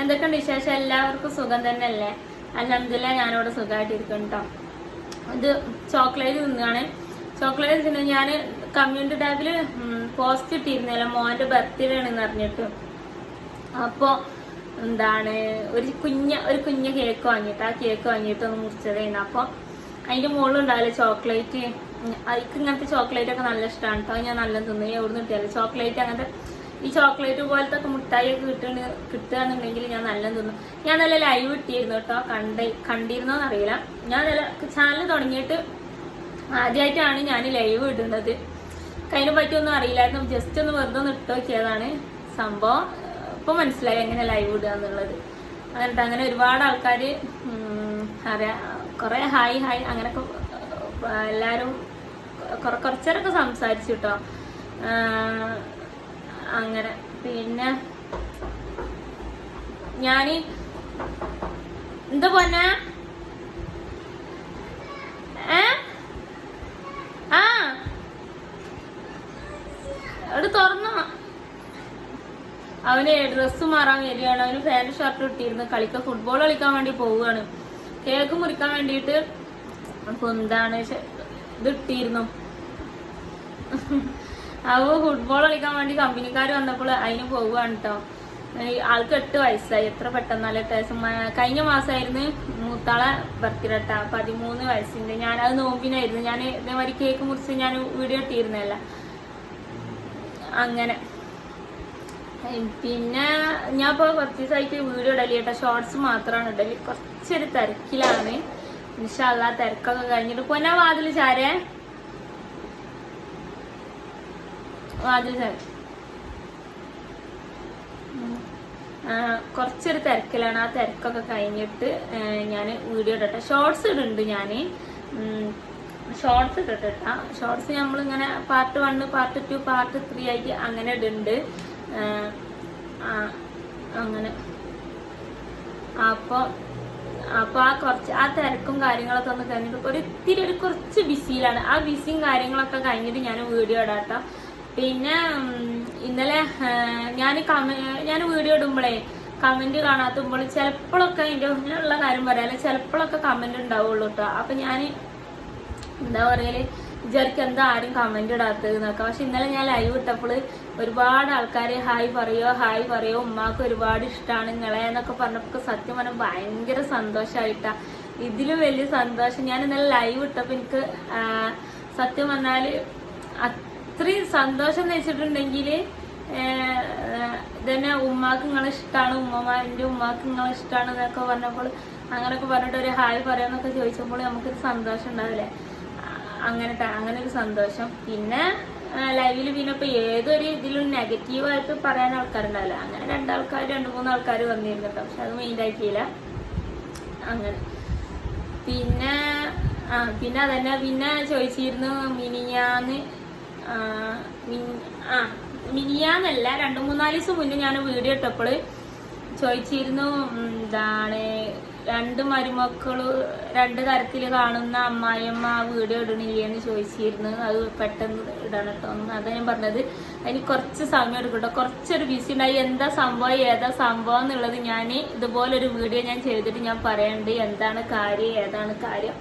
എന്തൊക്കെയുണ്ട് വിശേഷം? എല്ലാവർക്കും സുഖം തന്നെയല്ലേ? അലഹമില്ല ഞാനിവിടെ സുഖമായിട്ടിരിക്കും കേട്ടോ ഇത് ചോക്ലേറ്റ് തിന്നുകയാണ് ചോക്ലേറ്റ് തിന്നു ഞാൻ കമ്മ്യൂണിറ്റി ടാബിൽ പോസ്റ്റ് ഇട്ടിരുന്നില്ല മോന്റെ ബർത്ത്ഡേ ആണെന്ന് അറിഞ്ഞിട്ട് അപ്പോൾ എന്താണ് ഒരു കുഞ്ഞ ഒരു കുഞ്ഞ കേക്ക് വാങ്ങിയിട്ട് ആ കേക്ക് വാങ്ങിയിട്ട് ഒന്ന് മുറിച്ചതായിരുന്നു അപ്പോൾ അതിന്റെ മുകളിൽ ഉണ്ടാവില്ല ചോക്ലേറ്റ് അതിക്ക് ഇങ്ങനത്തെ ചോക്ലേറ്റ് ഒക്കെ നല്ല ഇഷ്ടമാണ് കേട്ടോ ഞാൻ നല്ല തിന്നു. എവിടെ നിന്ന് കിട്ടിയാലും ചോക്ലേറ്റ് അങ്ങനത്തെ ഈ ചോക്ലേറ്റ് പോലത്തെ മിഠായി ഒക്കെ കിട്ടണ കിട്ടുകയാണെന്നുണ്ടെങ്കിൽ ഞാൻ നല്ല തിന്നു. ഞാൻ നല്ല ലൈവ് ഇട്ടിരുന്നു കേട്ടോ. കണ്ട കണ്ടിരുന്നോന്ന് അറിയില്ല ഞാൻ നല്ല ചാനൽ തുടങ്ങിയിട്ട് ആദ്യമായിട്ടാണ് ഞാൻ ലൈവ് ഇടുന്നത്. കഴിഞ്ഞ പറ്റിയൊന്നും അറിയില്ലായിരുന്നു. ജസ്റ്റ് ഒന്ന് വെറുതെ ഒന്ന് ഇട്ട് നോക്കിയതാണ് സംഭവം. ഇപ്പൊ മനസ്സിലായി എങ്ങനെ ലൈവ് ഇടുക എന്നുള്ളത്. എന്നിട്ട് അങ്ങനെ ഒരുപാട് ആൾക്കാർ അറിയാ കുറെ ഹായ് ഹായ് അങ്ങനെയൊക്കെ എല്ലാവരും കുറച്ചേരൊക്കെ സംസാരിച്ചു കേട്ടോ. അങ്ങനെ. പിന്നെ ഞാൻ എന്താ പോന്ന? ആ. തുറന്നോ? അവന് ഡ്രസ്സ് മാറാൻ വരികയാണ്. അവന് ഫാൻ ഷർട്ട് ഇട്ടിരുന്നു. കളിക്ക ഫുട്ബോൾ കളിക്കാൻ വേണ്ടി പോവുകയാണ്. കേക്ക് മുറിക്കാൻ വേണ്ടിയിട്ട് എന്താണ്? ഇത് ഇട്ടിരുന്നു. അവ ഫുട്ബോൾ കളിക്കാൻ വേണ്ടി കമ്പനിക്കാർ വന്നപ്പോൾ അതിന് പോവുകയാണ് കേട്ടോ ആൾക്ക് എട്ട് വയസ്സായി. എത്ര പെട്ടെന്നല്ല എട്ട് വയസ്സ് കഴിഞ്ഞ മാസമായിരുന്നു മൂത്താളെ ബർത്ത്ഡേ കേട്ടാ പതിമൂന്ന് വയസ്സിന്റെ ഞാനത് നോമ്പിനായിരുന്നു. ഞാൻ ഇതേമാതിരി കേക്ക് മുറിച്ച് ഞാൻ വീഡിയോ ഇട്ടിരുന്നല്ല അങ്ങനെ. പിന്നെ ഞാൻ ഇപ്പോൾ കുറച്ച് ദിവസമായിട്ട് വീഡിയോ ഇടലി കേട്ടോ. ഷോർട്സ് മാത്രമാണ് ഇടലി. കുറച്ചൊരു തിരക്കിലാണ്. ഇൻഷാല്ല തിരക്കൊക്കെ കഴിഞ്ഞിട്ട്. പൊന്നാ വാതിൽ ചാരേ വാതിൽ ചാര ഉം. ആ, കുറച്ചൊരു തിരക്കിലാണ്. ആ തിരക്കൊക്കെ കഴിഞ്ഞിട്ട് ഞാൻ വീഡിയോ ഇടട്ടെ. ഷോർട്സ് ഇടുന്നുണ്ട് ഞാൻ ഷോർട്സ് ഇട്ടിട്ടാ ഷോർട്സ് നമ്മളിങ്ങനെ part one part two part three ആയിട്ട് അങ്ങനെ ഇടുന്നുണ്ട്. അങ്ങനെ. അപ്പോൾ അപ്പോൾ ആ കുറച്ച് ആ തിരക്കും കാര്യങ്ങളൊക്കെ ഒന്ന് കഴിഞ്ഞിട്ട് ഒരു ഇത്തിരി ഒരു കുറച്ച് ബിസിയിലാണ് ആ ബിസിയും കാര്യങ്ങളൊക്കെ കഴിഞ്ഞിട്ട് ഞാൻ വീഡിയോ ഇടാട്ടോ. പിന്നെ ഇന്നലെ ഞാൻ ഞാൻ വീഡിയോ ഇടുമ്പോഴേ കമന്റ് കാണാത്തുമ്പോൾ ചിലപ്പോഴൊക്കെ അതിന്റെ ഉള്ള കാര്യം പറയാം ചിലപ്പോഴൊക്കെ കമന്റ് ഉണ്ടാവുള്ളൂ കേട്ടോ അപ്പൊ ഞാൻ എന്താ പറയൽ? വിചാരിക്കും എന്താ ആരും കമന്റ് ഇടാത്തത് എന്നൊക്കെ പക്ഷെ ഇന്നലെ ഞാൻ ലൈവ് ഇട്ടപ്പോൾ ഒരുപാട് ആൾക്കാർ ഹായ് പറയോ ഹായ് പറയോ ഉമ്മാക്ക് ഒരുപാട് ഇഷ്ടമാണ് നിങ്ങളെ എന്നൊക്കെ പറഞ്ഞപ്പോൾ സത്യം പറഞ്ഞാൽ ഭയങ്കര സന്തോഷമായിട്ടാ ഇതിലും വലിയ സന്തോഷം. ഞാൻ ഇന്നലെ ലൈവ് ഇട്ടപ്പോൾ എനിക്ക് സത്യം പറഞ്ഞാൽ അത്രയും സന്തോഷം വെച്ചിട്ടുണ്ടെങ്കിൽ ഇതന്നെ ഉമ്മാക്ക് നിങ്ങളെ ഇഷ്ടമാണ് ഉമ്മമാരുടെ ഉമ്മാക്ക് നിങ്ങളെ ഇഷ്ടമാണ് എന്നൊക്കെ പറഞ്ഞപ്പോൾ അങ്ങനെയൊക്കെ പറഞ്ഞിട്ട് ഒരു ഹായ് പറയാന്നൊക്കെ ചോദിച്ചപ്പോൾ നമുക്കൊരു സന്തോഷം ഉണ്ടാവില്ലേ? അങ്ങനെ അങ്ങനെ ഒരു സന്തോഷം. പിന്നെ ലൈവിൽ പിന്നെ ഇപ്പൊ ഏതൊരു ഇതിലും നെഗറ്റീവായിട്ട് പറയാൻ ആൾക്കാരുണ്ടാവില്ല. അങ്ങനെ രണ്ടാൾക്കാർ രണ്ട് മൂന്ന് ആൾക്കാർ വന്നിരുന്നു കേട്ടോ. പക്ഷെ അത് മെയിൻ ആക്കിയില്ല. അങ്ങനെ. പിന്നെ ആ പിന്നെ അതന്നെ പിന്നെ ചോദിച്ചിരുന്നു മിനിയാന്ന് മിനിയാന്നല്ല രണ്ടു മൂന്നാൽ ദിവസം മുന്നേ ഞാൻ വീഡിയോ ഇട്ടപ്പോൾ ചോദിച്ചിരുന്നു എന്താണ് രണ്ട് മരുമക്കൾ രണ്ട് തരത്തിൽ കാണുന്ന അമ്മായിയമ്മ വീഡിയോ ഇടണില്ലേ എന്ന് ചോദിച്ചിരുന്നു. അത് പെട്ടെന്ന് ഇടണം കേട്ടോ അതാ ഞാൻ പറഞ്ഞത്. അതിന് കുറച്ച് സമയം എടുക്കട്ടോ കുറച്ചൊരു ബിസി ഉണ്ടായി. എന്താ സംഭവം? ഏതാ സംഭവം എന്നുള്ളത് ഞാൻ ഇതുപോലൊരു വീഡിയോ ഞാൻ ചെയ്തിട്ട് ഞാൻ പറയണ്ട്. എന്താണ് കാര്യം? ഏതാണ് കാര്യം?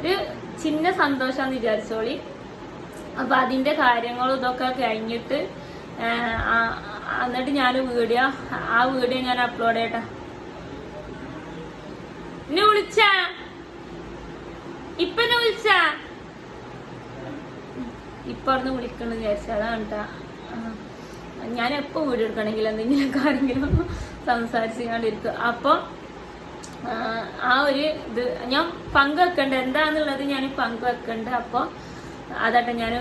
ഒരു ചിന്ന സന്തോഷമാണെന്ന് വിചാരിച്ചോളി. അപ്പൊ അതിന്റെ കാര്യങ്ങളും ഇതൊക്കെ കഴിഞ്ഞിട്ട് എന്നിട്ട് ഞാൻ വീഡിയോ ആ വീഡിയോ ഞാൻ അപ്ലോഡ് ചെയ്യട്ടെ. എന്നെ വിളിച്ച? ഇപ്പൊ വിളിച്ച? ഇപ്പൊ വിളിക്കണെന്ന് വിചാരിച്ച അതാണ് ഞാൻ എപ്പോ വീഡിയോ എടുക്കണമെങ്കിൽ എന്തെങ്കിലും ആരെങ്കിലും സംസാരിച്ചുകൊണ്ടിരിക്കും. അപ്പൊ ആ, ഒരു ഇത് ഞാൻ പങ്കുവെക്കണ്ട. എന്താന്നുള്ളത് ഞാൻ പങ്കുവെക്കണ്ട. അപ്പൊ അതാട്ടെ ഞാൻ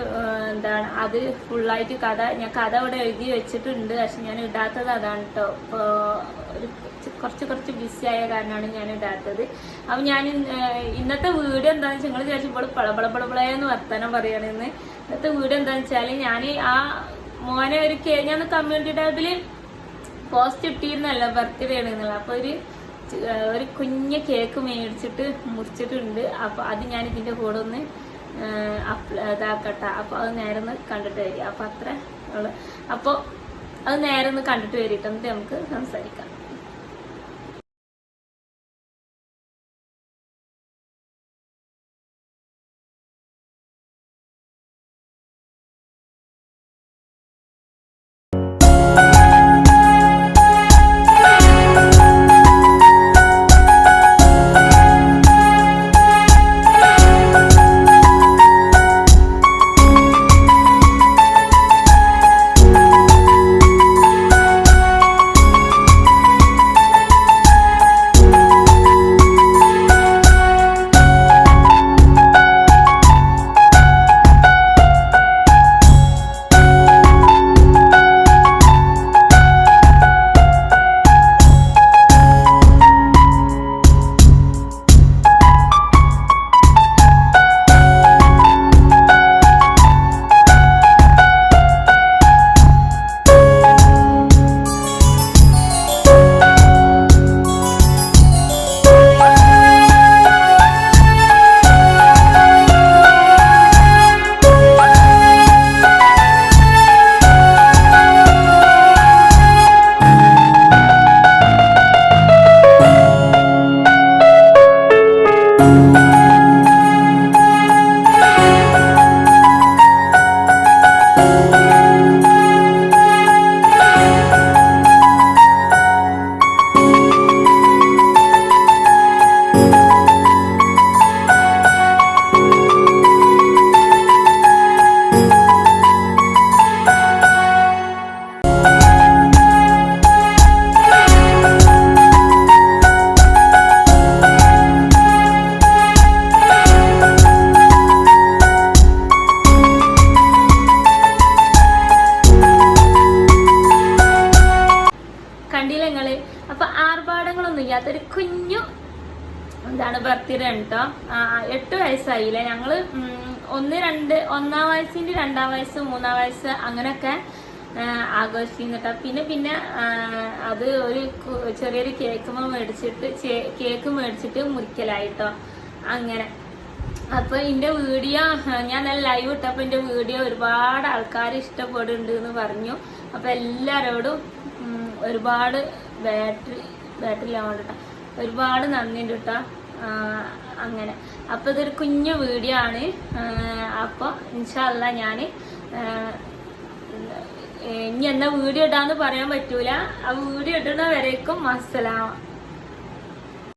എന്താണ് അത് ഫുള്ളായിട്ട് കഥ ഞാൻ കഥ അവിടെ എഴുതി വെച്ചിട്ടുണ്ട് പക്ഷെ ഞാൻ ഇടാത്തത് അതാണ് കേട്ടോ ഇപ്പോൾ ഒരു കുറച്ച് കുറച്ച് ബിസി ആയ കാരണമാണ് ഞാൻ ഇടാത്തത്. അപ്പം ഞാൻ ഇന്നത്തെ വീഡിയോ എന്താണെന്ന് വെച്ചാൽ നിങ്ങൾ വിചാരിച്ചപ്പോൾ പളപളപളപളയെന്ന് വർത്തമാനം പറയുകയാണെന്ന് ഇന്നത്തെ വീഡിയോ എന്താണെന്ന് വെച്ചാൽ ഞാൻ ആ മോനെ ഒരു കേ ഞാൻ കമ്മ്യൂണിറ്റി ടാബിൽ പോസ്റ്റ് ഇട്ടിരുന്നല്ലോ ബർത്ത്ഡേ ആണെന്നുള്ള അപ്പോൾ ഒരു ഒരു കുഞ്ഞ് കേക്ക് മേടിച്ചിട്ട് മുറിച്ചിട്ടുണ്ട്. അപ്പോൾ അത് ഞാൻ ഇതിന്റെ കൂടെ ഒന്ന് ഇതാക്കട്ടെ. അപ്പൊ അത് നേരെ ഒന്ന് കണ്ടിട്ട് വരിക. അപ്പൊ അത്ര ഉള്ളു. അപ്പൊ അത് നേരെ കണ്ടിട്ട് വരിട്ടെന്നിട്ട് നമുക്ക് സംസാരിക്കാം. എന്താണ് ബർത്ത്ഡേ കേട്ടോ എട്ട് വയസ്സായില്ലേ? ഞങ്ങൾ ഒന്ന് രണ്ട് ഒന്നാം വയസ്സിന്റെ രണ്ടാം വയസ്സ് മൂന്നാം വയസ്സ് അങ്ങനെയൊക്കെ ആഘോഷിക്കുന്നുട്ടോ പിന്നെ പിന്നെ അത് ഒരു ചെറിയൊരു കേക്ക് മേടിച്ചിട്ട് കേക്ക് മേടിച്ചിട്ട് മുറിക്കലായിട്ടോ. അങ്ങനെ. അപ്പൊ എന്റെ വീഡിയോ ഞാൻ നല്ല ലൈവ് ഇട്ടപ്പോ എന്റെ വീഡിയോ ഒരുപാട് ആൾക്കാർ ഇഷ്ടപ്പെടുന്നുണ്ട് എന്ന് പറഞ്ഞു. അപ്പൊ എല്ലാരോടും ഒരുപാട് ബാറ്ററി ബാറ്ററി ആവണ്ട ഒരുപാട് നന്ദിയുണ്ട് കേട്ടോ അങ്ങനെ. അപ്പൊ ഇതൊരു കുഞ്ഞു വീഡിയോ ആണ്. അപ്പോൾ അപ്പൊ ഇൻഷല്ല ഞാൻ ഇനി എന്നാ വീഡിയോ ഇടാന്ന് പറയാൻ പറ്റൂല. ആ വീഡിയോ ഇടുന്ന വരേക്കും അസ്സലാം